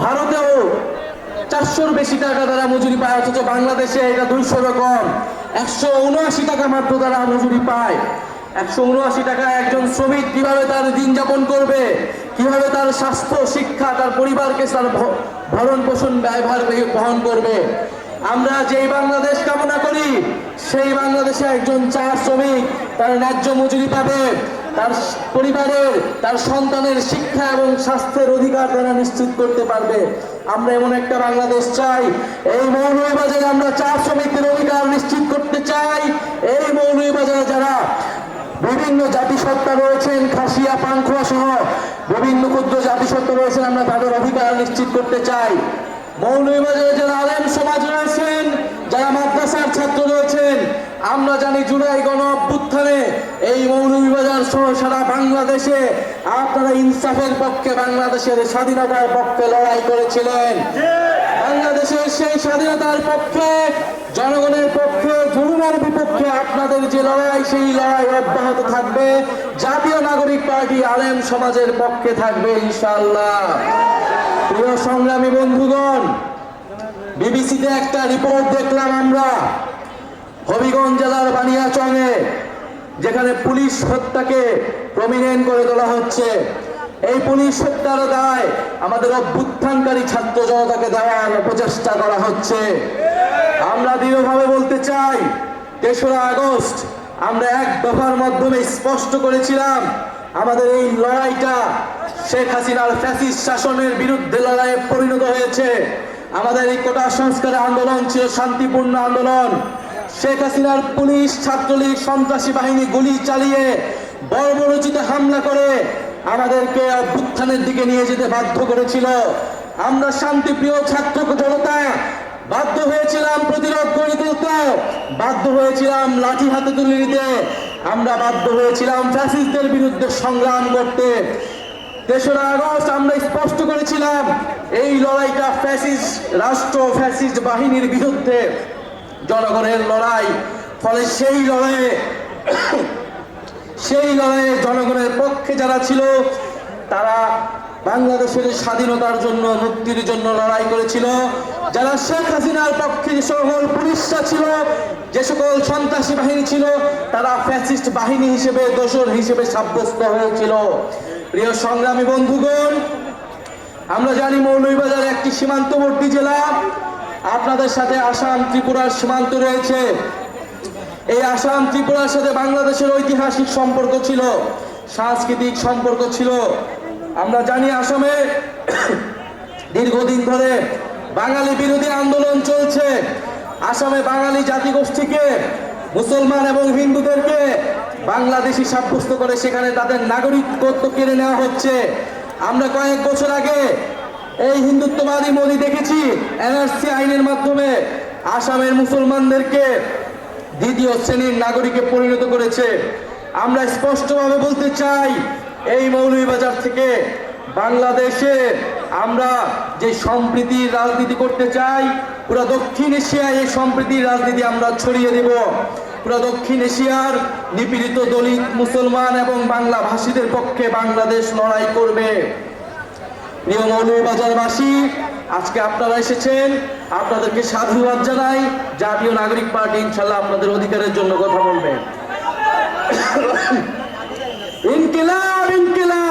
ভারতেও চারশোর বেশি টাকা তারা মজুরি পায়, অথচ বাংলাদেশে এটা দুইশো রকম। একশো উনআশি টাকা মাত্র তারা মজুরি পায়। একশো উনআশি টাকা একজন শ্রমিক কীভাবে তার দিন যাপন করবে? কীভাবে তার স্বাস্থ্য, শিক্ষা, তার পরিবারকে তার ভরণ পোষণ, ব্যয়ভার বহন করবে? আমরা যেই বাংলাদেশ কামনা করি, সেই বাংলাদেশে একজন চা শ্রমিক তার ন্যায্য মজুরি পাবে। তার পরিবারের, তার সন্তানের শিক্ষা এবং স্বাস্থ্যের অধিকার তারা নিশ্চিত করতে পারবে। আমরা এমন একটা বাংলাদেশ চাই। এই মৌলভীবাজারে আমরা চা শ্রমিকদের অধিকার নিশ্চিত করতে চাই। এই মৌলভীবাজারে যারা বিভিন্ন জাতিসত্তা রয়েছেন, খাসিয়া পাংখুয়া সহ বিভিন্ন ক্ষুদ্র জাতিসত্তা রয়েছেন, আমরা তাদের অধিকার নিশ্চিত করতে চাই। মৌলভীবাজারে যারা আলেম সমাজ রয়েছেন, যারা মাদ্রাসার ছাত্র রয়েছেন, আমরা জানি জুলাই গণ অভ্যুত্থানে এই সারা বাংলাদেশে আপনারা ইনসাফের পক্ষে বাংলাদেশের স্বাধীনতার পক্ষে লড়াই করেছিলেন। বাংলাদেশের সেই স্বাধীনতার পক্ষে, জনগণের পক্ষে, জুলুমের বিপক্ষে আপনাদের যে লড়াই, সেই লড়াই অব্যাহত থাকবে। জাতীয় নাগরিক পার্টি আলেম সমাজের পক্ষে থাকবে ইনশাআল্লাহ। প্রিয় সংগ্রামী বন্ধুগণ, বিবিসিতে একটা রিপোর্ট দেখলাম আমরা। হবিগঞ্জ জেলার বানিয়াচংয়ে যেখানে পুলিশ হত্যাকে প্রমিনেন্ট করে তোলা হচ্ছে। এই পুলিশ হত্যার দায় আমাদের অভ্যুত্থানকারী ছাত্র জনতাকে দেওয়ার প্রচেষ্টা করা হচ্ছে। আমরা দৃঢ়ভাবে বলতে চাই, তেসরা আগস্ট আমরা এক দফার মাধ্যমে স্পষ্ট করেছিলাম, আমাদের এই লড়াইটা শেখ হাসিনার ফ্যাসিস্ট শাসনের বিরুদ্ধে লড়াইয়ে পরিণত হয়েছে। আমাদের এই কোটা সংস্কার আন্দোলন ছিল শান্তিপূর্ণ আন্দোলন। শেখ হাসিনার পুলিশ, ছাত্রলীগ, সন্ত্রাসী বাহিনী গুলি চালিয়ে বর্বরচিত হামলা করে আমাদেরকে অভ্যুত্থানের দিকে নিয়ে যেতে বাধ্য করেছিল। আমরা শান্তিপ্রিয় ছাত্র জনতা, বাধ্য হয়েছিলাম প্রতিরোধ গড়ে তুলতে, বাধ্য হয়েছিলাম লাঠি হাতে তুলে নিতে, আমরা বাধ্য হয়েছিলাম ফ্যাসিস্টদের বিরুদ্ধে সংগ্রাম করতে। তেসরা আগস্ট আমরা স্পষ্ট করেছিলাম, এই লড়াইটা ফ্যাসিস্ট রাষ্ট্র ফ্যাসিস্ট বাহিনীর বিরুদ্ধে জনগণের লড়াই, ফলে সেই লড়াইয়ে সেই লড়াইয়ে জনগণের পক্ষে যারা ছিল, তারা বাংলাদেশের স্বাধীনতার জন্য, মুক্তির জন্য লড়াই করেছিল। যারা শেখ হাসিনার পক্ষে যে সকল পুলিশরা ছিল, যে সকল সন্ত্রাসী বাহিনী ছিল, তারা ফ্যাসিস্ট বাহিনী হিসেবে, দোষর হিসেবে সাব্যস্ত হয়েছিল। প্রিয় সংগ্রামী বন্ধুগণ, আমরা জানি মৌলভীবাজার একটি সীমান্তবর্তী জেলা। আপনাদের সাথে আসাম ত্রিপুরার সীমান্ত রয়েছে। এই আসাম ত্রিপুরার সাথে বাংলাদেশের ঐতিহাসিক সম্পর্ক ছিল, সাংস্কৃতিক সম্পর্ক ছিল। আমরা জানি আসামে দীর্ঘদিন ধরে বাঙালি বিরোধী আন্দোলন চলছে। আসামে বাঙালি জাতিগোষ্ঠীকে, মুসলমান এবং হিন্দুদেরকে বাংলাদেশি সাব্যস্ত করে সেখানে তাদের নাগরিকত্ব কেড়ে নেওয়া হচ্ছে। আমরা কয়েক বছর আগে এই হিন্দুত্ববাদী মোদী দেখেছি এনআরসি আইনের মাধ্যমে আসামের মুসলমানদেরকে দ্বিতীয় শ্রেণির নাগরিকে পরিণত করেছে। আমরা স্পষ্টভাবে বলতে চাই, এই মৌলভীবাজার থেকে বাংলাদেশে আমরা যে সম্প্রীতির রাজনীতি করতে চাই, পুরো দক্ষিণ এশিয়ায় এই সম্প্রীতির রাজনীতি আমরা ছড়িয়ে দেব। পুরো দক্ষিণ এশিয়ার নিপীড়িত দলিত মুসলমান এবং বাংলা ভাষীদের পক্ষে বাংলাদেশ লড়াই করবে। প্রিয় মৌলভীবাজারবাসী আজকে আপনারা এসেছেন, আপনাদেরকে সাধুবাদ জানাই, জাতীয় নাগরিক পার্টি ইনশাল্লাহ আপনাদের অধিকারের জন্য কথা বলবেন ইনকিলাব ইনকিলাব!